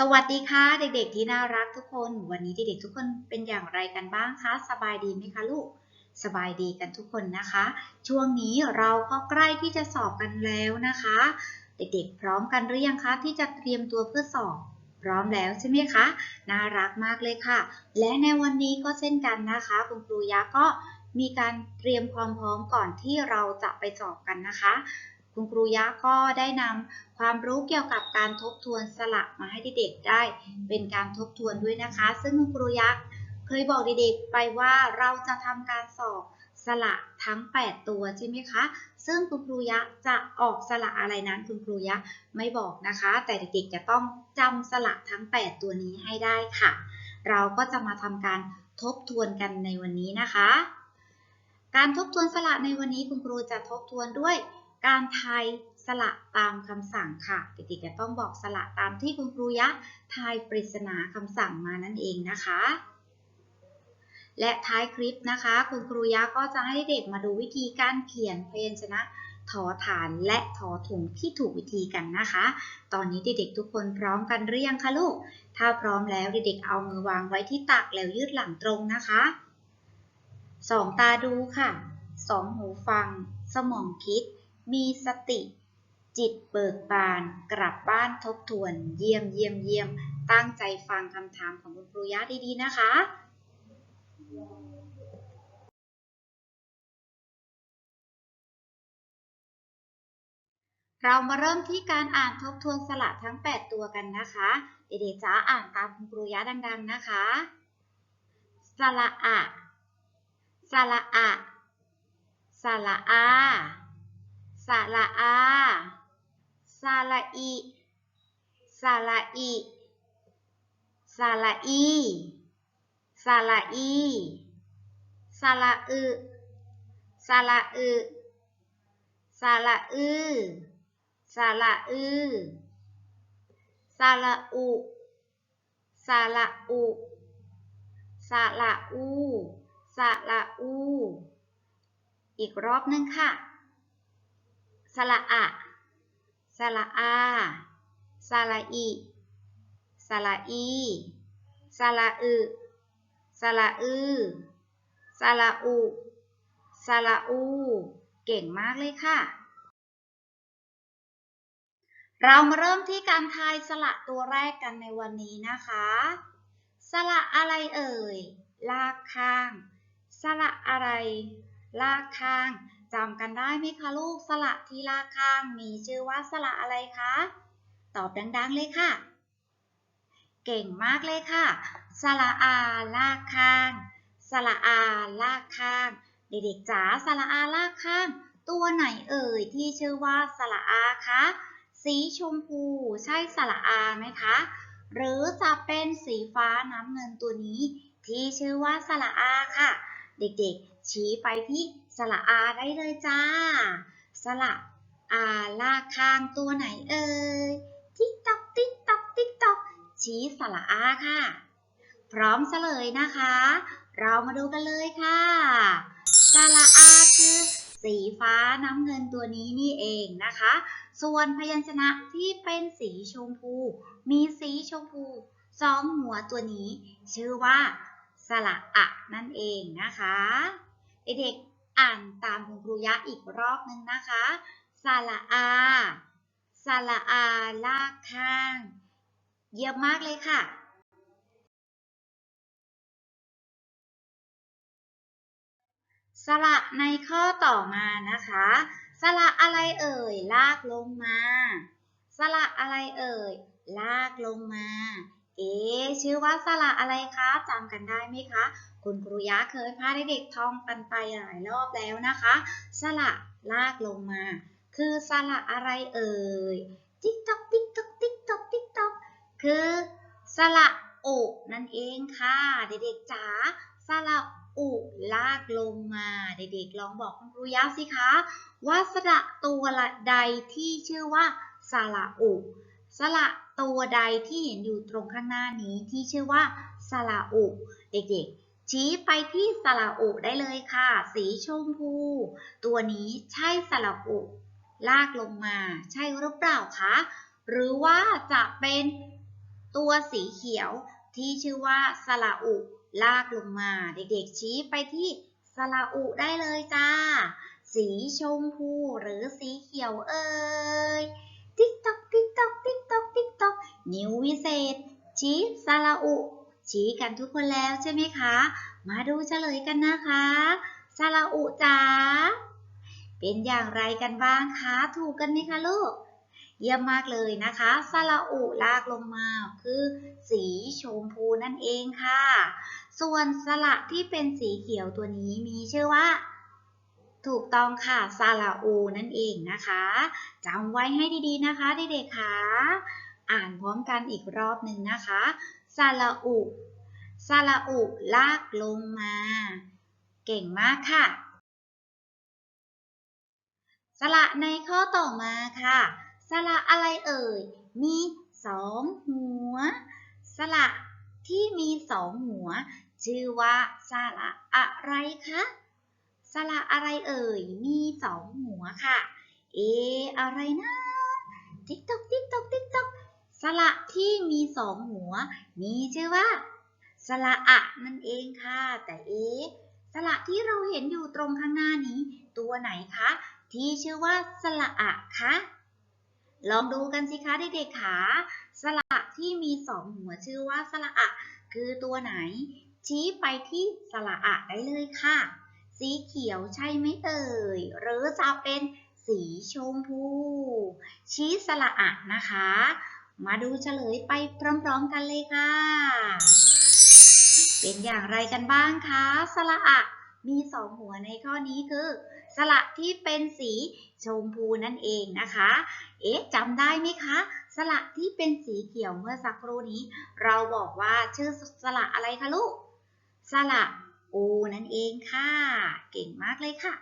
สวัสดีค่ะ เด็กๆที่น่ารักทุกคน วันนี้เด็กๆทุกคนเป็นอย่างไรกันบ้างคะสบายดีไหมคะลูก สบายดีกันทุกคนนะคะ ช่วงนี้เราก็ใกล้ที่จะสอบกันแล้วนะคะ เด็กๆ พร้อมกันหรือยังคะที่จะเตรียมตัวเพื่อสอบพร้อมแล้วใช่ไหมคะน่ารักมากเลยค่ะ และในวันนี้ก็เช่นกันนะคะ คุณครูยะก็มีการเตรียมความพร้อมก่อนที่เราจะไปสอบกันนะคะ คุณครูยะก็ได้นำความรู้เกี่ยวกับการทบทวนสระมาให้เด็กๆได้เป็นการทบทวนด้วยนะคะ ซึ่งคุณครูยะเคยบอกเด็กๆไปว่าเราจะทำการสอบสระทั้ง 8 ตัวใช่ไหมคะ ซึ่งคุณครูยะจะออกสระอะไรนั้นคุณครูยะไม่บอกนะคะ แต่เด็กๆจะต้องจำสระทั้ง 8 ตัวนี้ให้ได้ค่ะ เราก็จะมาทำการทบทวนกันในวันนี้นะคะ การทบทวนสระในวันนี้คุณครูจะทบทวนด้วย การทายสระตามคำสั่งค่ะ เด็กๆจะต้องบอกสระตามที่คุณครูยะทายปริศนาคำสั่งมานั่นเองนะคะ และท้ายคลิปนะคะ คุณครูยะก็จะให้เด็กมาดูวิธีการเขียนพยัญชนะถอฐานและถอถุงที่ถูกวิธีกันนะคะ ตอนนี้เด็กๆทุกคนพร้อมกันหรือยังคะลูก ถ้าพร้อมแล้วเด็กๆเอามือวางไว้ที่ตักแล้วยืดหลังตรงนะคะ สองตาดูค่ะ สองหูฟัง สมองคิด มีสติ จิตเบิกบาน กลับบ้านทบทวน เยี่ยมเยี่ยมเยี่ยม ตั้งใจฟังคำถามของคุณครูยะดีๆนะคะเรามาเริ่มที่การอ่านทบทวนสระทั้ง 8 ตัวกันนะคะ เด็กๆจ้าอ่านตามคุณครูยะดัง ๆ นะคะ สระอะ สระอะ สระอา สระอาสระอิสระอิสระอีสระอีสระอึสระอึสระอือสระอือสระอุสระอุสระอูสระอู อีกรอบนึงค่ะ สระอะสระอาสระอิสระอีสระอึสระอือสระอุสระอู เก่งมากเลยค่ะ เรามาเริ่มที่การทายสระตัวแรกกันในวันนี้นะคะ สระอะไรเอ่ย ลากข้าง สระอะไร ลากข้าง จำกันได้ไหมคะลูกสระที่ลากข้างมีชื่อว่าสระอะไรคะ ตอบดังๆเลยค่ะ เก่งมากเลยค่ะ สระอาลากข้าง สระอาลากข้าง เด็กๆจ๋าสระอาลากข้าง ตัวไหนเอ่ยที่ชื่อว่าสระอาคะ สีชมพูใช่สระอาไหมคะ หรือจะเป็นสีฟ้าน้ำเงินตัวนี้ ที่ชื่อว่าสระอาค่ะ เด็กๆ ชี้ไปที่ สระอาได้เลยจ้า สระอาลากข้างตัวไหนเอ่ย ติ๊กตอกติ๊กตอกติ๊กตอกชี้สระอาค่ะ พร้อมเฉลยนะคะ เรามาดูกันเลยค่ะ สระอาคือสีฟ้าน้ำเงินตัวนี้นี่เองนะคะ ส่วนพยัญชนะที่เป็นสีชมพู มีสีชมพูสองหัวตัวนี้ ชื่อว่าสระอะนั่นเองนะคะ เด็กๆ อ่านตามคุณครูยะอีกรอบนึงนะคะสระอาสระอาลากข้าง เยี่ยมมากเลยค่ะสระในข้อต่อมานะคะ สระอะไรเอ่ย ลากลงมา สระอะไรเอ่ย ลากลงมา เอ๊ชื่อว่าสระอะไรคะจำกันได้ไหมคะ คุณครูยะเคยพาเด็กๆท่องกันไปหลายรอบแล้วนะคะ สระลากลงมา คือสระอะไรเอ่ย ติ๊กตอกติ๊กตอกติ๊กตอกติ๊กตอกคือสระอุนั่นเองค่ะ เด็กๆจ๋าสระอุลากลงมา เด็กๆลองบอกคุณครูยะสิคะว่าสระตัวละใดที่ชื่อว่าสระอุสระตัวใดที่เห็นอยู่ตรงข้างหน้านี้ที่ชื่อว่าสระอุ เด็กๆ ชี้ไปที่สระอุได้เลยค่ะ สีชมพู ตัวนี้ใช่สระอุลากลงมา ใช่หรือเปล่าคะ หรือว่าจะเป็นตัวสีเขียวที่ชื่อว่าสระอุลากลงมา เด็กๆ ชี้ไปที่สระอุได้เลยจ้า สีชมพูหรือสีเขียวเอ่ยติ๊กตอกติ๊กตอกติ๊กตอกติ๊กตอกนิ้ววิเศษ ชี้สระอุ ชี้กันทุกคนแล้วใช่ไหมคะ มาดูเฉลยกันนะคะสระอุจ๋าเป็นอย่างไรกันบ้างคะ ถูกกันไหมคะลูก เยี่ยมมากเลยนะคะสระอุลากลงมาคือ สีชมพูนั่นเองค่ะ ส่วนสระที่เป็นสีเขียวตัวนี้มีชื่อว่า ถูกต้องค่ะสระอูนั่นเองนะคะจำไว้ให้ดีๆนะคะเด็กๆค่ะ อ่านพร้อมกันอีกรอบหนึ่งนะคะสระอุสระอุลากลงมา เก่งมากค่ะ สระในข้อต่อมาค่ะ สระอะไรเอ่ย มีสองหัว สระที่มีสองหัว ชื่อว่าสระอะไรคะ สระอะไรเอ่ย มีสองหัวค่ะ เอ อะไรนะ ติ๊กตอกติ๊กตอกติ๊กตอก สระที่มีสองหัว มีชื่อว่า สระอะนั่นเองค่ะ แต่เอะสระที่เราเห็นอยู่ตรงข้างหน้านี้ ตัวไหนคะ ที่ชื่อว่าสระอะคะลองดูกันสิคะเด็กๆค่ะสระที่มีสองหัวชื่อว่าสระอะคือตัวไหน ชี้ไปที่สระอะได้เลยค่ะ สีเขียวใช่ไหมเอ่ยหรือจะเป็นสีชมพู ชี้สระอะนะคะ มาดูเฉลยไปพร้อมๆกันเลยค่ะ เป็นอย่างไรกันบ้างคะ สระอะมีสองหัวในข้อนี้คือ สระที่เป็นสีชมพูนั่นเองนะคะ เอ๊ะจำได้ไหมคะ สระที่เป็นสีเขียวเมื่อสักครู่นี้ เราบอกว่าชื่อสระอะไรคะลูก สระอูนั่นเองค่ะ เก่งมากเลยค่ะ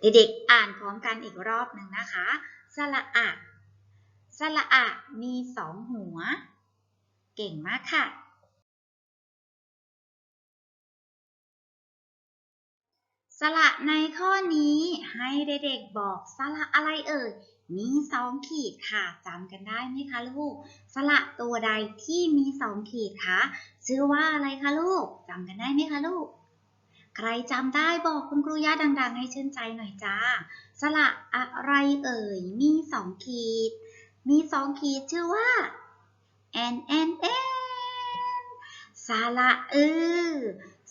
เด็กๆอ่านพร้อมกันอีกรอบหนึ่งนะคะ สระอะ สระอะมีสองหัว เก่งมากค่ะ สระในข้อนี้ให้เด็กๆบอกสระอะไรเอ่ย มีสองขีดค่ะจำกันได้ไหมคะลูก สระตัวใดที่มีสองขีดคะชื่อว่าอะไรคะลูกจำกันได้ไหมคะลูก ใครจำได้บอกคุณครูย่าดัง ๆ ให้ชื่นใจหน่อยจ้า สระอะไรเอ่ย มีสองขีด มีสองขีดชื่อว่า n n n สระอือ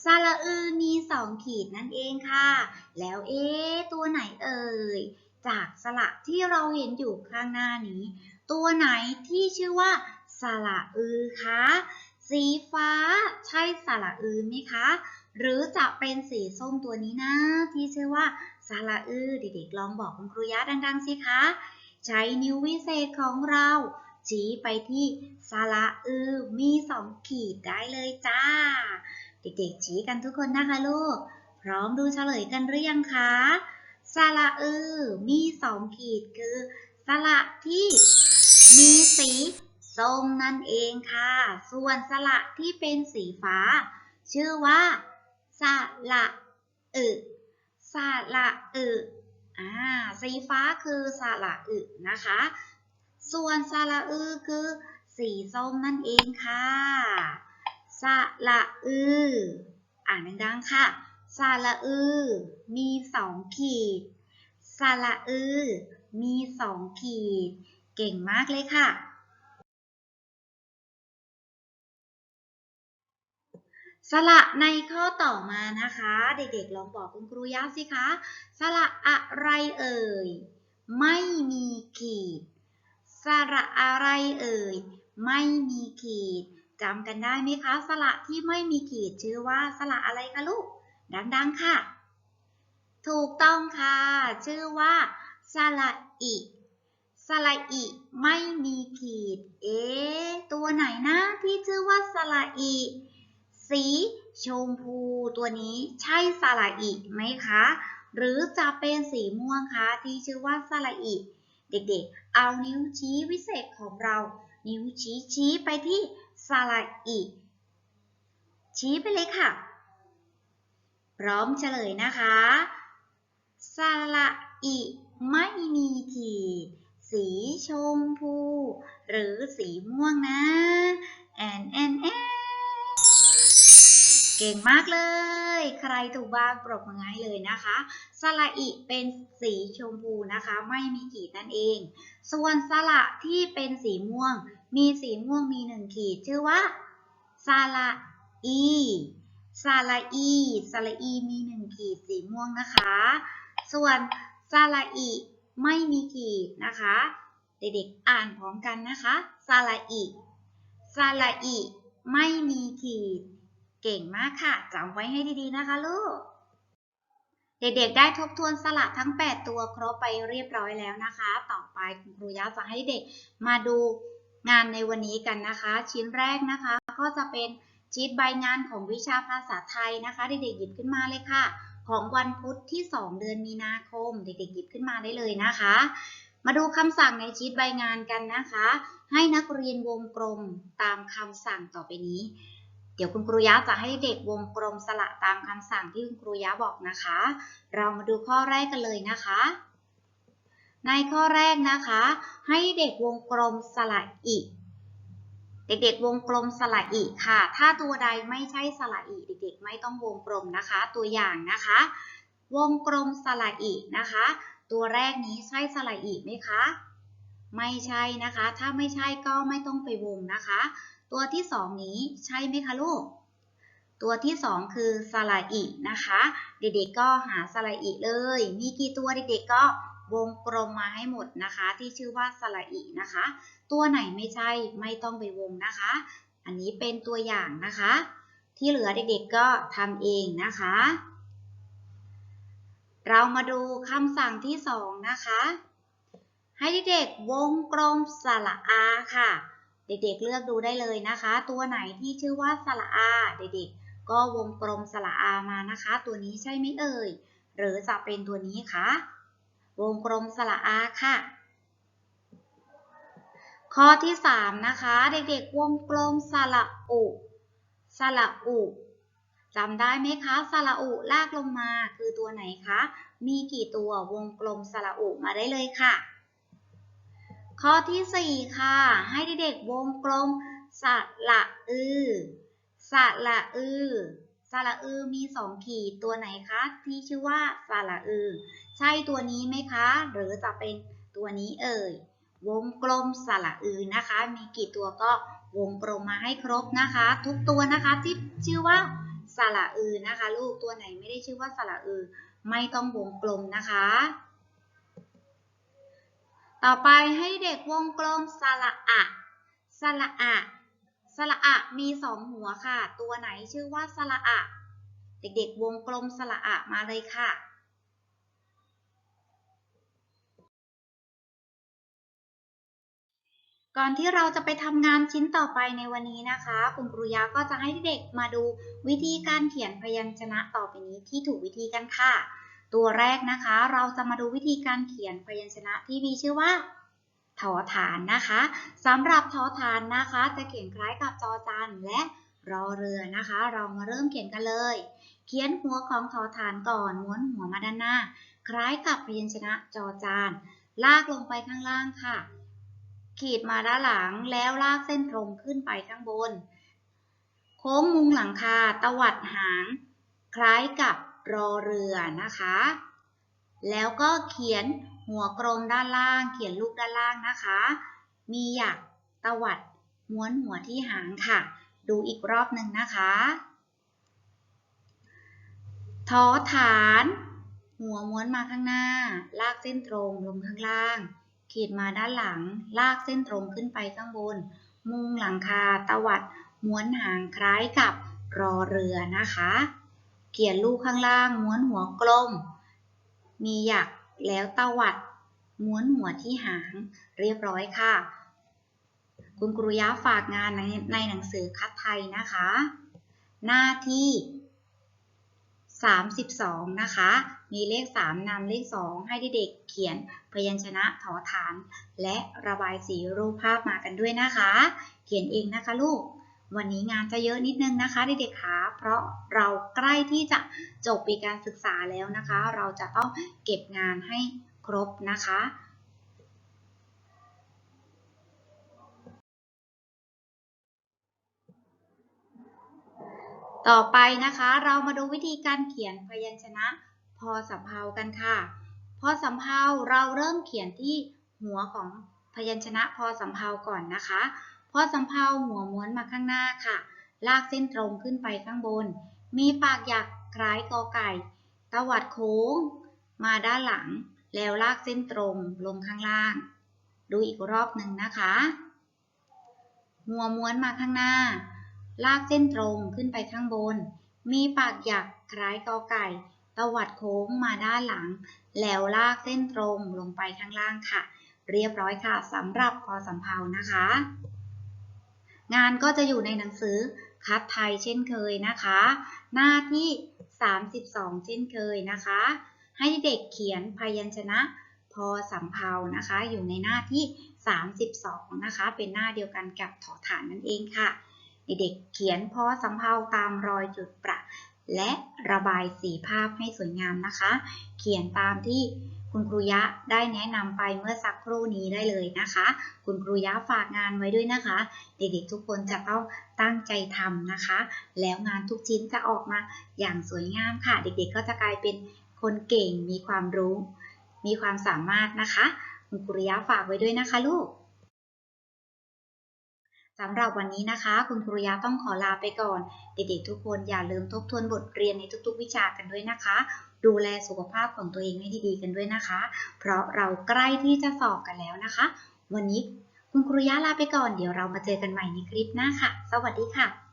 สระอือมีสองขีดนั่นเองค่ะ แล้วเอ๊ตัวไหนเอ่ย จากสระที่เราเห็นอยู่ข้างหน้านี้ ตัวไหนที่ชื่อว่าสระอือคะสีฟ้าใช่สระอือไหมคะ หรือจะเป็นสีส้มตัวนี้นะ ที่ชื่อว่าสระอือเด็กๆลองบอกคุณครูยะดังๆสิคะ ใช้นิ้ววิเศษของเรา ชี้ไปที่สระอือมีสองขีดได้เลยจ้า เด็กๆชี้กันทุกคนนะคะลูก พร้อมดูเฉลยกันหรือยังคะสระอือมีสองขีดคือสระที่มีสีส้มนั่นเองค่ะ ส่วนสระที่เป็นสีฟ้า ชื่อว่าสระอึสระอึ อ่าสีฟ้าคือสระอึนะคะ ส่วนสระอือคือสีส้มนั่นเองค่ะสระอืออ่านดังๆค่ะสระอือมีสองขีดสระอือมีสองขีด เก่งมากเลยค่ะ สระในข้อต่อมานะคะ เด็กๆลองบอกคุณครูย่าสิคะ สระอะไรเอ่ย ไม่มีขีด สระอะไรเอ่ย ไม่มีขีดจำกันได้ไหมคะ สระที่ไม่มีขีดชื่อว่าสระอะไรคะลูก ดังๆค่ะ ถูกต้องค่ะ ชื่อว่าสระอิสระอิไม่มีขีด เอ๊ตัวไหนนะที่ชื่อว่าสระอิ สีชมพูตัวนี้ใช่สระอิไหมคะ หรือจะเป็นสีม่วงคะที่ชื่อว่าสระอิ เด็กๆ เอานิ้วชี้วิเศษของเรา นิ้วชี้ชี้ไปที่สระอิ ชี้ไปเลยค่ะ พร้อมเฉลยนะคะสระอิไม่มีขีดสสีชมพู หรือสีม่วงนะ แอนแอนแอน เก่งมากเลย ใครถูกบ้างปรบมือให้เลยนะคะสระอิเป็นสีชมพูนะคะ ไม่มีขีดนั่นเอง ส่วนสระที่เป็นสีม่วง มีสีม่วงมีหนึ่งขีด ชื่อว่าสระอีสระอีสระอีมีหนึ่งขีดสีม่วงนะคะ ส่วนสระอีไม่มีขีดนะคะ เด็กๆอ่านพร้อมกันนะคะสระอีสระอีไม่มีขีด เก่งมากค่ะจำไว้ให้ดีๆนะคะลูก เด็กๆได้ทบทวนสระทั้ง 8 ตัวครบไปเรียบร้อยแล้วนะคะ ต่อไปคุณครูยะจะให้เด็กมาดูงานในวันนี้กันนะคะ ชิ้นแรกนะคะ ก็จะเป็นชีตใบงานของวิชาภาษาไทยนะคะ เด็กๆหยิบขึ้นมาเลยค่ะ ของวันพุธที่ 2 เดือนมีนาคม เด็กๆหยิบขึ้นมาได้เลยนะคะ มาดูคำสั่งในชีตใบงานกันนะคะ ให้นักเรียนวงกลมตามคำสั่งต่อไปนี้ เดี๋ยวคุณครูยะจะให้เด็กวงกลมสละตามคำสั่งที่คุณครูยะบอกนะคะ เรามาดูข้อแรกกันเลยนะคะ ในข้อแรกนะคะ ให้เด็กวงกลมสระอิเด็กๆวงกลมสระอิค่ะ ถ้าตัวใดไม่ใช่สระอิเด็กๆ ไม่ต้องวงกลมนะคะ ตัวอย่างนะคะ วงกลมสระอินะคะ ตัวแรกนี้ใช่สระอิไหมคะ ไม่ใช่นะคะ ถ้าไม่ใช่ก็ไม่ต้องไปวงนะคะ ตัวที่สองนี้ใช่ไหมคะลูก ตัวที่สองคือสระอินะคะ เด็กๆก็หาสระอิเลย มีกี่ตัวเด็กๆก็วงกลมมาให้หมดนะคะ ที่ชื่อว่าสระอินะคะ ตัวไหนไม่ใช่ไม่ต้องไปวงนะคะ อันนี้เป็นตัวอย่างนะคะ ที่เหลือเด็กๆก็ทำเองนะคะ เรามาดูคำสั่งที่สองนะคะ ให้เด็กๆวงกลมสระอาค่ะ เด็กๆเลือกดูได้เลยนะคะ ตัวไหนที่ชื่อว่าสระอาเด็กๆ ก็วงกลมสระอามานะคะ ตัวนี้ใช่ไหมเอ่ย หรือจะเป็นตัวนี้คะวงกลมสระอาค่ะ ข้อที่ 3 นะคะ เด็กๆ วงกลมสระอุสระอุจำได้ไหมคะสระอุลากลงมาคือตัวไหนคะ มีกี่ตัววงกลมสระอุมาได้เลยค่ะ ข้อที่ 4 ค่ะ ให้เด็กๆวงกลมสระอือสระอือสระอือมีสองขีดตัวไหนคะที่ชื่อว่าสระอือใช่ตัวนี้ไหมคะ หรือจะเป็นตัวนี้เอ่ย วงกลมสระอือนะคะ มีกี่ตัวก็วงกลมมาให้ครบนะคะ ทุกตัวนะคะที่ชื่อว่าสระอือนะคะ ลูกตัวไหนไม่ได้ชื่อว่าสระอือไม่ต้องวงกลมนะคะ ต่อไปให้เด็กวงกลมสระอะสระอะสระอะมีสองหัวค่ะ ตัวไหนชื่อว่าสระอะเด็กๆ วงกลมสระอะมาเลยค่ะ ก่อนที่เราจะไปทำงานชิ้นต่อไปในวันนี้นะคะ คุณครูยาก็จะให้เด็กมาดูวิธีการเขียนพยัญชนะต่อไปนี้ที่ถูกวิธีกันค่ะ ตัวแรกนะคะเราจะมาดูวิธีการเขียนพยัญชนะที่มีชื่อว่าถอฐานนะคะสำหรับถอฐานนะคะ จะเขียนคล้ายกับจอจานและรอเรือนะคะ เรามาเริ่มเขียนกันเลย เขียนหัวของถอฐานก่อนม้วนหัวมาด้านหน้า คล้ายกับพยัญชนะจอจาน ลากลงไปข้างล่างค่ะ ขีดมาด้านหลังแล้วลากเส้นตรงขึ้นไปข้างบน โค้งมุงหลังคาตวัดหาง คล้ายกับ รอเรือนะคะ แล้วก็เขียนหัวกลมด้านล่าง เขียนลูกด้านล่างนะคะ มีหยักตวัดม้วนหัวที่หางค่ะ ดูอีกรอบหนึ่งนะคะทอฐาน หัวม้วนมาข้างหน้า ลากเส้นตรงลงข้างล่าง ขีดมาด้านหลัง ลากเส้นตรงขึ้นไปข้างบน มุงหลังคาตวัดม้วนหางคล้ายกับรอเรือนะคะ เขียนลูกข้างล่าง ม้วนหัวกลม มีหยักแล้วตวัด ม้วนหัวที่หาง เรียบร้อยค่ะ คุณครูย้าฝากงานในในหนังสือคัดไทยนะคะ หน้าที่ 32 นะคะ มีเลข 3นำเลข 2 ให้เด็กๆเขียนพยัญชนะถอฐาน และระบายสีรูปภาพมากันด้วยนะคะ เขียนเองนะคะลูก วันนี้งานจะเยอะนิดนึงนะคะเด็กๆคะเพราะเราใกล้ที่จะจบปีการศึกษาแล้วนะคะ เราจะต้องเก็บงานให้ครบนะคะต่อไปนะคะเรามาดูวิธีการเขียนพยัญชนะ พอสำเพากันค่ะ พอสำเพาเราเริ่มเขียนที่หัวของพยัญชนะพอสำเพาก่อนนะคะ พอสำเพาหัวม้วนมาข้างหน้าค่ะ ลากเส้นตรงขึ้นไปข้างบน มีปากหยักคล้ายกอไก่ ตวัดโค้ง มาด้านหลัง แล้วลากเส้นตรงลงข้างล่าง ดูอีกรอบหนึ่งนะคะ หัวม้วนมาข้างหน้า ลากเส้นตรงขึ้นไปข้างบน มีปากหยักคล้ายกอไก่ ตวัดโค้งมาด้านหลัง แล้วลากเส้นตรงลงไปข้างล่างค่ะ เรียบร้อยค่ะสำหรับพอสำเพานะคะ งานก็จะอยู่ในหนังสือคัดไทยเช่นเคยนะคะ หน้าที่ 32 เช่นเคยนะคะ ให้เด็กเขียนพยัญชนะพอสำเพานะคะ อยู่ในหน้าที่ 32 นะคะ เป็นหน้าเดียวกันกับถอฐานนั่นเองค่ะ เด็กเขียนพอสำเพาตามรอยจุดประ และระบายสีภาพให้สวยงามนะคะ เขียนตามที่ คุณครูยะได้แนะนำไปเมื่อสักครู่นี้ได้เลยนะคะ คุณครูยะฝากงานไว้ด้วยนะคะ เด็กๆทุกคนจะต้องตั้งใจทำนะคะ แล้วงานทุกชิ้นจะออกมาอย่างสวยงามค่ะ เด็กๆก็จะกลายเป็นคนเก่งมีความรู้ มีความสามารถนะคะ คุณครูยะฝากไว้ด้วยนะคะลูก สำหรับวันนี้นะคะ คุณครูยะต้องขอลาไปก่อน เด็กๆทุกคนอย่าลืมทบทวนบทเรียนในทุกๆ วิชากันด้วยนะคะ ดูแลสุขภาพของตัวเองให้ดีๆกันด้วยนะคะ เพราะเราใกล้ที่จะสอบกันแล้วนะคะ วันนี้คุณครูยะลาไปก่อน เดี๋ยวเรามาเจอกันใหม่ในคลิปหน้าค่ะ สวัสดีค่ะ